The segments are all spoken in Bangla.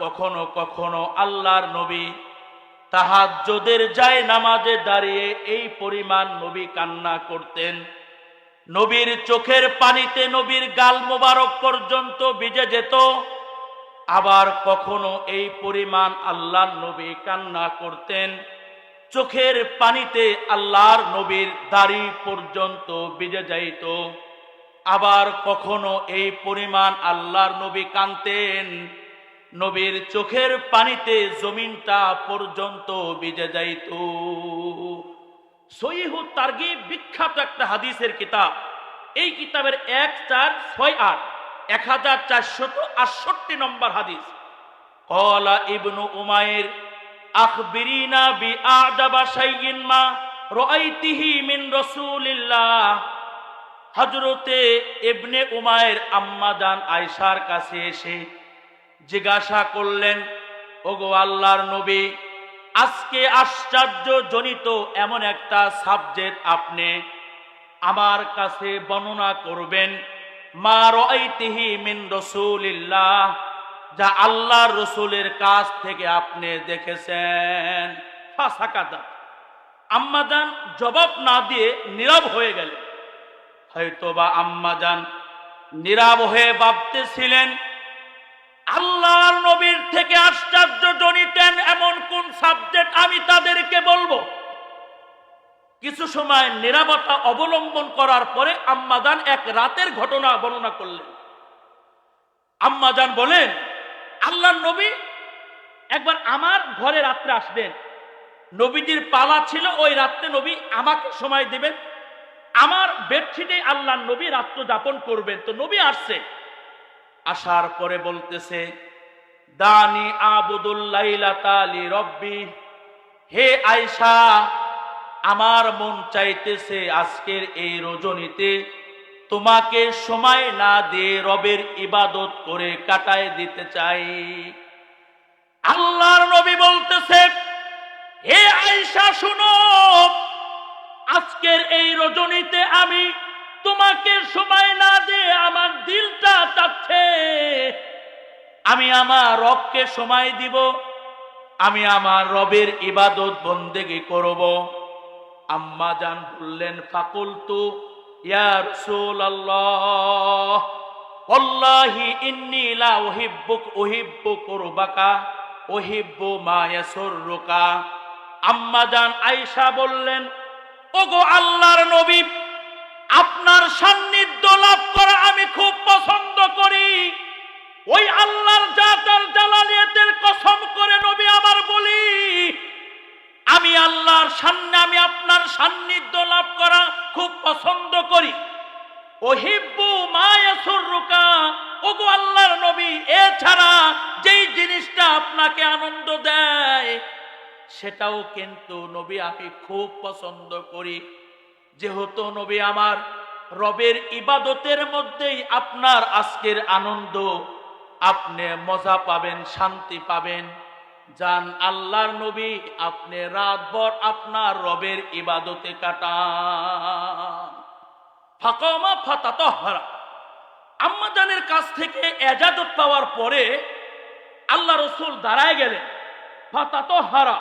কখনো কখনো আল্লাহর নবী তাহাজ্জুদের যায় নামাজে দাঁড়িয়ে এই পরিমাণ নবী কান্না করতেন। নবীর চোখের পানিতে নবীর গাল মোবারক পর্যন্ত ভিজে যেত। আবার কখনো এই পরিমাণ আল্লাহর নবী কান্না করতেন। চোখের পানিতে আল্লাহর নবীর দাড়ি পর্যন্ত ভিজে যাইত। আবার কখনো এই পরিমাণ আল্লাহর নবী কানতেন নবীর চোখের পানিতে জমিনটা পর্যন্ত ভিজে যাইত। সহিহু তার্গিব বিখ্যাত একটা হাদিসের কিতাব। এই কিতাবের এক চার ছয় আট, এক হাজার চারশত আটষট্টি নম্বর হাদিস। কলা ইবনু উমায়ের আখবিরিনা বি আদাবা শাইয়িন মা রাআইতিহি মিন রাসূলিল্লাহ। হযরতে ইবনে উমায়ের আম্মাজান আয়েশার কাছে এসে জিজ্ঞাসা করলেন, ওগো আল্লাহর নবী, আজকে আশ্চর্যজনিত এমন একটা সাবজেক্ট আপনি আমার কাছে বর্ণনা করবেন। মা রাআইতিহি মিন রাসূলিল্লাহ, যা আল্লাহর রসুলের কাছ থেকে আপনি দেখেছেন। আম্মাজান জবাব না দিয়ে নীরব হয়ে গেল হয়তোবা আম্মাজান নীরব হয়ে ভাবতেছিলেন আল্লাহর নবীর থেকে আশ্চর্য জনিতেন এমন কোন সাবজেক্ট আমি তাদেরকে বলব? কিছু সময় নিরাপত্তা অবলম্বন করার পরে আম্মাজান এক রাতের ঘটনা বর্ণনা করলেন। আম্মাজান বলেন, আল্লাহর নবী একবার আমার ঘরে রাত্রে আসবেন। নবীজির পালা ছিল, ওই রাত্রে নবী আমাকে সময় দিবেন। আমার বেডশিটে আল্লাহর নবী রাত্র যাপন করবেন। তো নবী আসছে। আসার পরে বলতেছে, দানি আবুদুল্লাইলা তালি রব্বি। হে আয়সা আমার মন চাইতেছে আজকের এই রজনীতে তোমাকে সময় না দিয়ে রবের ইবাদত করে কাটায় দিতে চাই। আল্লাহর নবী বলতেছে, হে আয়সা শুনো, আজকের এই রজনীতে আমি তোমাকে সময় না দিয়ে আমার দিলটা চাচ্ছে। আমি আমার রবকে সময় দিব, আমি আমার রবের ইবাদত বন্দেগি করব। আম্মা জান বললেন ফাকুল তু কুরবাকা, উহিব্বু মা ইয়াসুররুকা আম্মা জান আয়েশা বললেন, ওগো আল্লাহর নবী আপনার সান্নিধ্য লাভ করা আমি খুব পছন্দ করি। ওই আল্লাহর জাতার জালালিয়াতের কসম করে নবী আমার বলি, আমি আল্লাহর সামনে, আমি আপনার সান্নিধ্য লাভ করা খুব পছন্দ করি। ওহিব্বু মায়াসুর রুকা ওগো আল্লাহর নবী, এছাড়া যেই জিনিসটা আপনাকে আনন্দ দেয়, সেটাও কিন্তু নবী আমি খুব পছন্দ করি। যেহেতু নবী আমার রবের ইবাদতের মধ্যেই আপনার আজকের আনন্দ, আপনি মজা পাবেন, শান্তি পাবেন। যান আল্লাহর নবী, আপনি রাতভর আপনার রবের ইবাদতে কাটান। ফাকামা ফাতাতহারা আম্মাজানের কাছ থেকে এজাদত পাওয়ার পরে আল্লাহ রসুল দাঁড়ায় গেলেন। ফাতাতহারা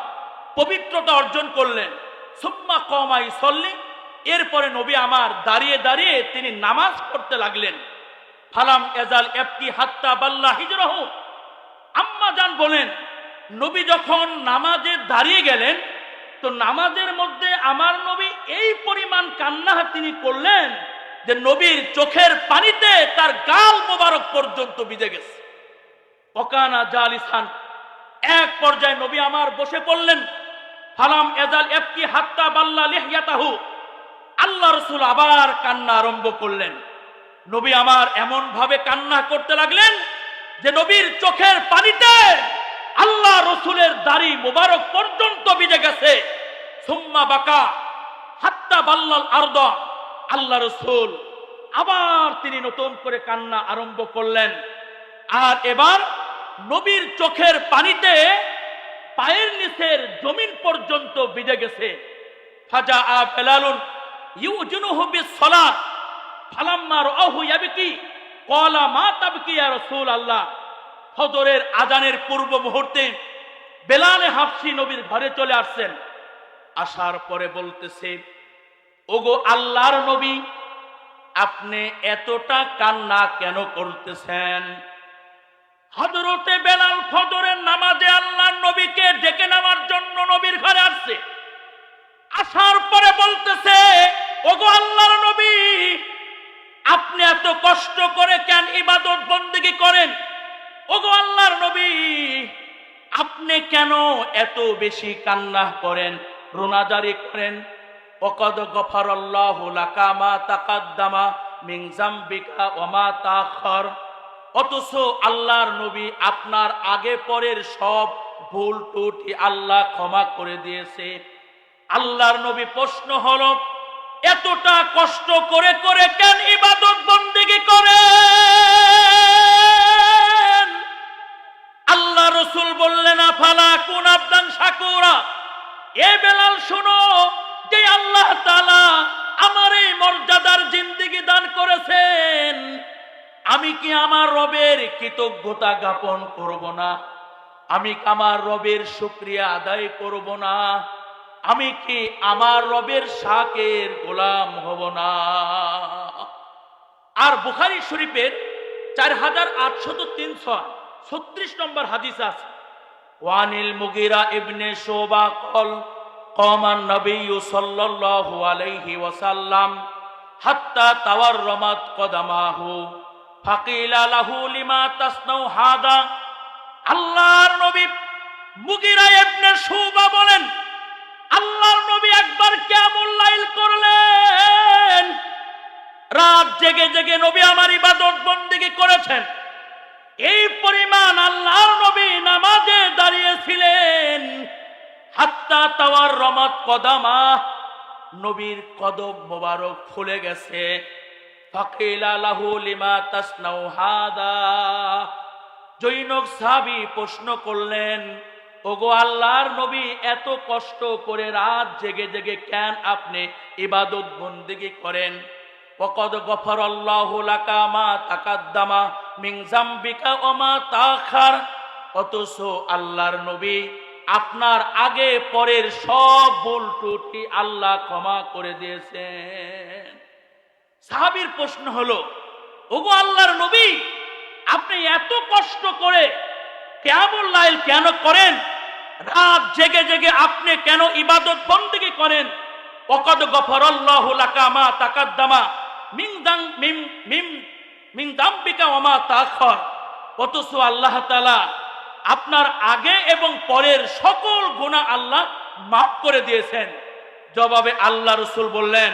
পবিত্রতা অর্জন করলেন। সুম্মা কমাই সল্লি এরপরে নবী আমার দাঁড়িয়ে দাঁড়িয়ে তিনি নামাজ পড়তে লাগলেন। ফালাম এজাল এফকি হাত্তা বাল্লা হিজরহ। আম্মা জান বলেন, নবী যখন নামাজে দাঁড়িয়ে গেলেন, তো নামাজের মধ্যে আমার নবী এই পরিমাণ কান্না তিনি করলেন যে নবীর চোখের পানিতে তার গাল মোবারক পর্যন্ত ভিজে গেছে। অকানা জালিসান, এক পর্যায়ে নবী আমার বসে পড়লেন, ফালাম এজাল এফকি হাত্তা বাল্লা লেহিয়াতাহু। আল্লাহ রসুল আবার কান্না আরম্ভ করলেন। নবী আমার এমন ভাবে কান্না করতে লাগলেন যে নবীর চোখের পানিতে আল্লাহ রসুলের দাড়ি মোবারক পর্যন্ত বিজে গেছে। সুম্মা বাকা, হাত্তা বাল্লাল আরদ। আল্লাহ রসুল আবার তিনি নতুন করে কান্না আরম্ভ করলেন। আর এবার নবীর চোখের পানিতে পায়ের নিচের জমিন পর্যন্ত ভিজে গেছে। ফাজা আ ফেলালুন আজানের পূর্ব মুহূর্তে বেলালে হাফসি নবীর ঘরে চলে আসছেন। আসার পরে বলতেছে, ওগো আল্লাহর নবী, আপনি এতটা কান্না কেন করতেছেন? হজরতে বেলাল ফজরের নামাজে আল্লাহর নবীকে ডেকে নেওয়ার জন্য নবীর ঘরে আসছে। আসার পরে বলতেছে কষ্ট করে কেন ইবাদত বন্দেগী করেন? ওগো আল্লাহর নবী, আপনি কেন এত বেশি কান্না করেন, রোনাজারি করেন? গফার লাকামা তাকাদ্দামা অথচ আল্লাহর নবী আপনার আগে পরের সব ভুল আল্লাহ ক্ষমা করে দিয়েছে। আল্লাহর নবী প্রশ্ন হলো এতটা কষ্ট করে করে কেন ইবাদত বন্দেগী করেন? আল্লাহ রসুল বললেন, আফালা কোন আবদান সাকুরা এ বেলাল, শোনো, যে আল্লাহ তালা আমার এই মর্যাদার জিন্দিগি দান করেছেন, আমি কি আমার রবের কৃতজ্ঞতা জ্ঞাপন করব না? আমি আমার রবের শুক্রিয়া আদায় করব না? আমি কি আমার রবের শাকের গোলাম হব না? আর বুখারি শরীফের চার হাজার আটশত তিনশো ছত্রিশ নম্বর হাদিস আছে, ওয়ানিল মুগিরা ইবনে শোবা কল, কমান নবী সাল্লাল্লাহু আলাইহি ওয়াসাল্লাম, হাত্তা তাওয়ার রমাত কদামাহু, ফাকিলা লাহু লিমা তাসনাউ হাদা। আল্লাহর নবী মুগিরা ইবনে শোবা বলেন আল্লাহর নবী একবার কেমন লাইল করলেন। রাত জেগে জেগে নবী আমার ইবাদত বন্দিগি করেছেন। এই পরিমাণ আল্লাহর নবী নামাজে দাঁড়িয়েছিলেন। হাত্তা তাওয়ার রমাত কদামা, নবীর কদম মোবারক ফুলে গেছে। জৈনক সাহাবী প্রশ্ন করলেন ওগো আল্লাহর নবী, এত কষ্ট করে রাত জেগে জেগে কেন আপনি ইবাদত বন্দিগি করেন? আল্লাহ লাকা মা তাকাদ্দামা মিন জামবিকা ওয়া মা তাখার। অথচ আল্লাহর নবী, আপনার আগে পরের সব ভুল ত্রুটি আল্লাহ ক্ষমা করে দিয়েছেন। সাহাবীর প্রশ্ন হলো, ওগো আল্লাহর নবী, আপনি এত কষ্ট করে কেমন লাইল কেন করেন? রাত জেগে জেগে আপনি কেন ইবাদত বন্দিগি করেন? ওকদ গফর আল্লাহ লাকা মা তাকাদ্দামা মিং দাং মিম মিম মিং দাম্বিকা ওমা তাখর অথচ আল্লাহ তাআলা আপনার আগে এবং পরের সকল গুনাহ আল্লাহ মাফ করে দিয়েছেন। জবাবে আল্লাহ রসুল বললেন,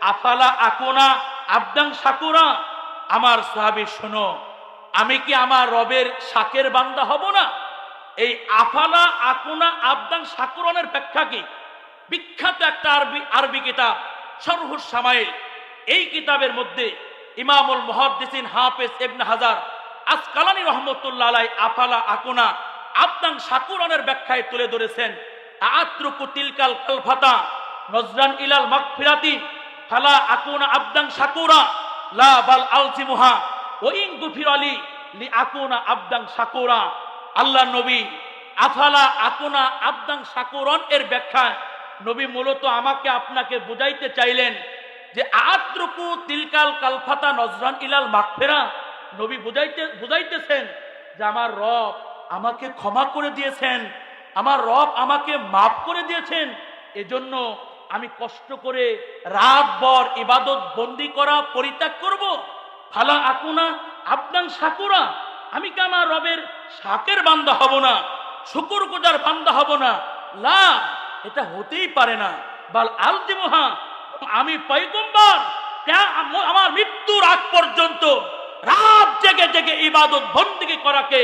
আফালা আকুনা আবদাং সাকুরা আমার সাহাবি, শোনো, আমি কি আমার রবের শাকের বান্দা হব না? এই আফালা আকুনা আবদান সাকুরনের ব্যাখ্যা কি? বিখ্যাত একটা আরবি আরবি কিতাব সরহুর সামাইল। এই কিতাবের মধ্যে ইমামুল মুহাদ্দিসিন হাফেজ ইবনে হাজার আসকালানি রহমতুল্লাহ আলাই আফালা আকুনা আবদাং সাকুরনের ব্যাখ্যায় তুলে ধরেছেন আত্রুকু তিলকাল কালফাতা নজরান ইলাল মাগফিরাতি, ফালা আকুনা আবদাং সাকুরা, লা বাল আলজিমুহা ওইং গুফির আলী লি আকুনা আবদাং সাকুরা। আল্লাহ নবী, আফালা আকুনা আবদাং সাকুরন এর ব্যাখ্যায় নবী মূলত আমাকে আপনাকে বুঝাইতে চাইলেন যে, আত্রকু তিলকাল কালফাতা নজরান ইলাল মাগফিরা। নবী বুঝাইতে, বুঝাইতেছেন যে, আমার রব আমাকে ক্ষমা করে দিয়েছেন, আমার রব আমাকে মাফ করে দিয়েছেন। এজন্য আমি কষ্ট করে রাত ভর ইবাদত বন্দি করা পরিত্যাগ করব। ফালা আকুনা আপনার সাকুরা। আমি কি আমার রবের শাকের বান্দা হব না? শুকুর গুজার বান্দা হব না? লা এটা হতেই পারে না। বাল আলতিমহা আমি পৈগম্বর আমার মৃত্যুর আগ পর্যন্ত রাত জেগে জেগে ইবাদত বন্দিগি করাকে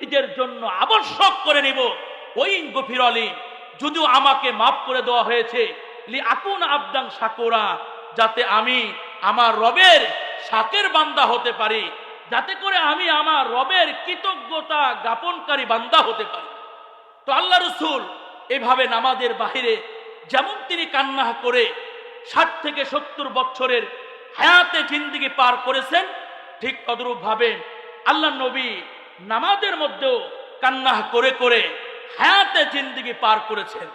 নিজের জন্য আবশ্যক করে নিব। ওই গফির আলী, যদিও আমাকে মাফ করে দেওয়া হয়েছে, লি আকুন আবদাং সাকুরা যাতে আমি আমার রবের শাকের বান্দা হতে পারি। যাতে করে আমি আমার রবের কৃতজ্ঞতা জ্ঞাপনকারী বান্দা হতে পারি। তো আল্লাহ রসুল এভাবে নামাজের বাহিরে যেমন তিনি কান্না করে ষাট থেকে সত্তর বছরের হায়াতে জিন্দিগি পার করেছেন, ঠিক তদরূপ ভাবে আল্লাহ নবী নামাজের মধ্যেও কান্না করে করে হায়াতে জিন্দিগি পার করেছেন।